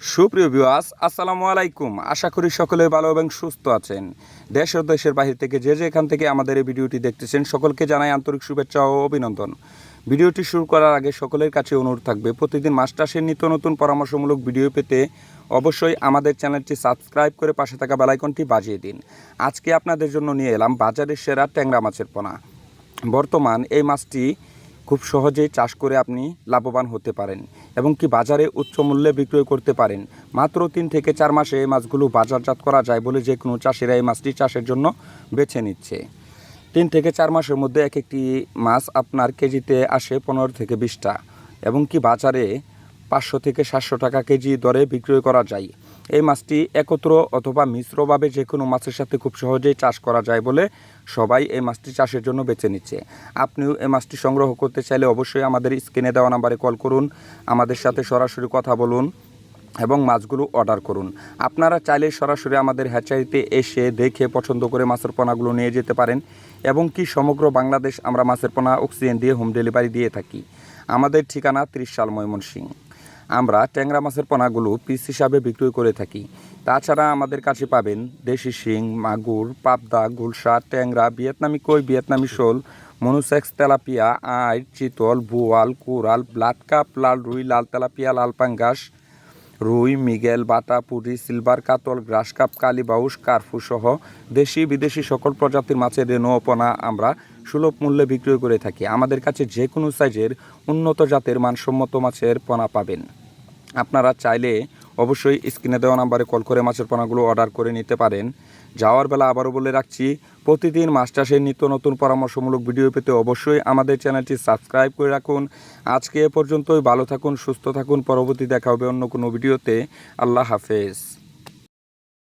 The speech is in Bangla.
সুপ্রিয় ভিউয়ার্স, আসসালামু আলাইকুম। আশা করি সকলে ভালো এবং সুস্থ আছেন। দেশ ও দেশের বাহির থেকে যে যেখান থেকে আমাদের এই ভিডিওটি দেখতেছেন, সকলকে জানাই আন্তরিক শুভেচ্ছা ও অভিনন্দন। ভিডিওটি শুরু করার আগে সকলের কাছে অনুরোধ থাকবে, প্রতিদিন মাস্টার্সের নিত্য নতুন পরামর্শমূলক ভিডিও পেতে অবশ্যই আমাদের চ্যানেলটি সাবস্ক্রাইব করে পাশে থাকা বেলাইকনটি বাজিয়ে দিন। আজকে আপনাদের জন্য নিয়ে এলাম বাজারের সেরা ট্যাংরা মাছের পোনা। বর্তমান এই মাছটি খুব সহজেই চাষ করে আপনি লাভবান হতে পারেন এবং কি বাজারে উচ্চ মূল্যে বিক্রয় করতে পারেন। মাত্র তিন থেকে চার মাসে এই মাছগুলো বাজারজাত করা যায় বলে যে কোনো চাষিরা এই মাছটি চাষের জন্য বেছে নিচ্ছে। তিন থেকে চার মাসের মধ্যে এক একটি মাছ আপনার কেজিতে আসে পনেরো থেকে বিশটা এবং কি বাজারে পাঁচশো থেকে সাতশো টাকা কেজি দরে বিক্রয় করা যায়। এই মাছটি একত্র অথবা মিশ্রভাবে যে কোনো মাছের সাথে খুব সহজেই চাষ করা যায় বলে সবাই এই মাছটি চাষের জন্য বেছে নিচ্ছে। আপনিও এই মাছটি সংগ্রহ করতে চাইলে অবশ্যই আমাদের স্ক্রিনে দেওয়া নাম্বারে কল করুন, আমাদের সাথে সরাসরি কথা বলুন এবং মাছগুলো অর্ডার করুন। আপনারা চাইলে সরাসরি আমাদের হ্যাচারিতে এসে দেখে পছন্দ করে মাছের পোনাগুলো নিয়ে যেতে পারেন এবং কি সমগ্র বাংলাদেশ আমরা মাছের পোনা অক্সিজেন দিয়ে হোম ডেলিভারি দিয়ে থাকি। আমাদের ঠিকানা ত্রিশ সাল ময়মনসিংহ। আমরা ট্যাংরা মাছের পোনাগুলো পিস হিসাবে বিক্রয় করে থাকি। তাছাড়া আমাদের কাছে পাবেন দেশি শিং, মাগুর, পাবদা, গুলশা, ট্যাংরা, ভিয়েতনামি কই, ভিয়েতনামি শোল, মনুসেক্স, তেলাপিয়া, আই, চিতল, বুয়াল কুরাল ব্লাড কাপ লাল রুই লাল তেলাপিয়া, লাল পাঙ্গাস রুই, মিগেল, বাটা পুরি সিলভার, কাতল, গ্রাস কাপ কালীবাউস কার্ফু সহ দেশি বিদেশি সকল প্রজাতির মাছের রেণু ও আমরা সুলভ মূল্যে বিক্রয় করে থাকি। আমাদের কাছে যে কোনো সাইজের উন্নত জাতের মানসম্মত মাছের পোনা পাবেন। আপনারা চাইলে অবশ্যই স্ক্রিনে দেওয়া নাম্বারে কল করে মাছের পোনাগুলো অর্ডার করে নিতে পারেন। যাওয়ার বেলা আবারও বলে রাখছি প্রতিদিন মাস্টার্সের নিত্য নতুন পরামর্শমূলক ভিডিও পেতে অবশ্যই আমাদের চ্যানেলটি সাবস্ক্রাইব করে রাখুন। আজকে এ পর্যন্তই, ভালো থাকুন, সুস্থ থাকুন, পরবর্তী দেখা হবে অন্য কোনো ভিডিওতে। আল্লাহ হাফেজ।